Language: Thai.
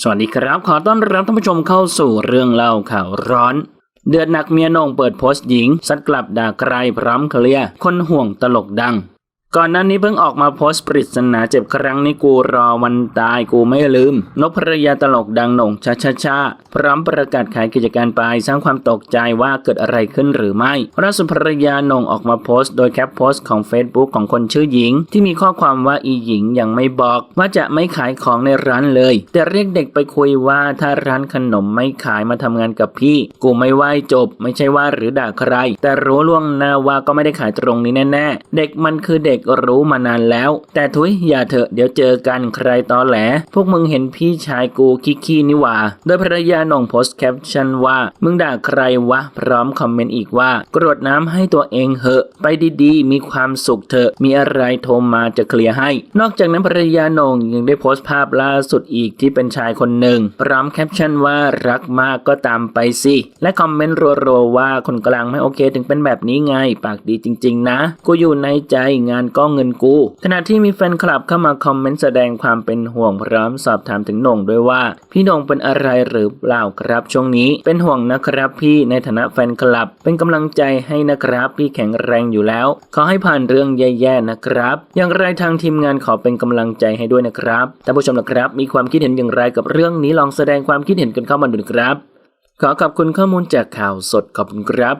สวัสดีครับ ขอต้อนรับท่านผู้ชมเข้าสู่เรื่องเล่าข่าวร้อน เดือดหนักเมียนงเปิดโพสต์หญิง สัดกลับด่าใครพร้อมเคลียร์คนห่วงตลกดัง ก่อนหน้านี้เพิ่งออกมาโพสต์ปริศนาเจ็บครั้งนี้กูรอวันตายกูไม่ลืมนกภรยาตลกดังหน่งชาชาชาพร้อมประกาศขายกิจการไปสร้างความตกใจว่าเกิดอะไรขึ้นหรือไม่ล่าสุดภรรยาหน่งออกมาโพสต์โดยแคปโพสต์ของ Facebook ของคนชื่อหญิง ที่มีข้อความว่าอีหญิงยังไม่บอก ว่าจะไม่ขายของในร้านเลย แต่เรียกเด็กไปคุยว่าถ้าร้านขนมไม่ขายมาทำงานกับพี่ กูไม่ไหวจบ ไม่ใช่ว่าหรือด่าใคร แต่รู้ล่วงหน้าว่าก็ไม่ได้ขายตรงนี้แน่ๆเด็กมันคือเด็กกรู้มานานแล้ว แต่ทุยอย่าเถอะเดี๋ยวเจอกันใครตอแหล พวกมึงเห็นพี่ชายกูคิกขี้นี่ว่า โดยภรรยาหน่งโพสต์แคปชั่นว่า มึงด่าใครวะ พร้อมคอมเมนต์อีกว่า กรวดน้ำให้ตัวเองเหอะ ไปดีๆ มีความสุขเถอะ มีอะไรโทรมาจะเคลียร์ให้ นอกจากนั้นภรรยาหน่งยังได้โพสต์ภาพล่าสุดอีกที่เป็นชายคนหนึ่ง พร้อมแคปชั่นว่ารักมากก็ตามไปสิ และคอมเมนต์รัวๆว่าคนกลางไม่โอเคถึงเป็นแบบนี้ไง ปากดีจริง ๆ นะ กูอยู่ในใจงานก็เงินกู ขณะที่มีแฟนคลับเข้ามาคอมเมนต์แสดงความเป็นห่วงพร้อมสอบถามถึงหน่งด้วยว่า พี่หน่งเป็นอะไรหรือเปล่าครับช่วงนี้ เป็นห่วงนะครับพี่ในฐานะแฟนคลับ เป็นกำลังใจให้นะครับพี่แข็งแรงอยู่แล้ว ขอให้ผ่านเรื่องแย่ๆนะครับ อย่างไรทางทีมงานขอเป็นกำลังใจให้ด้วยนะครับท่านผู้ชมนะครับ มีความคิดเห็นอย่างไรกับเรื่องนี้ลองแสดงความคิดเห็นกันเข้ามาดูนะครับ ขอขอบคุณข้อมูลจากข่าวสดขอบคุณครับ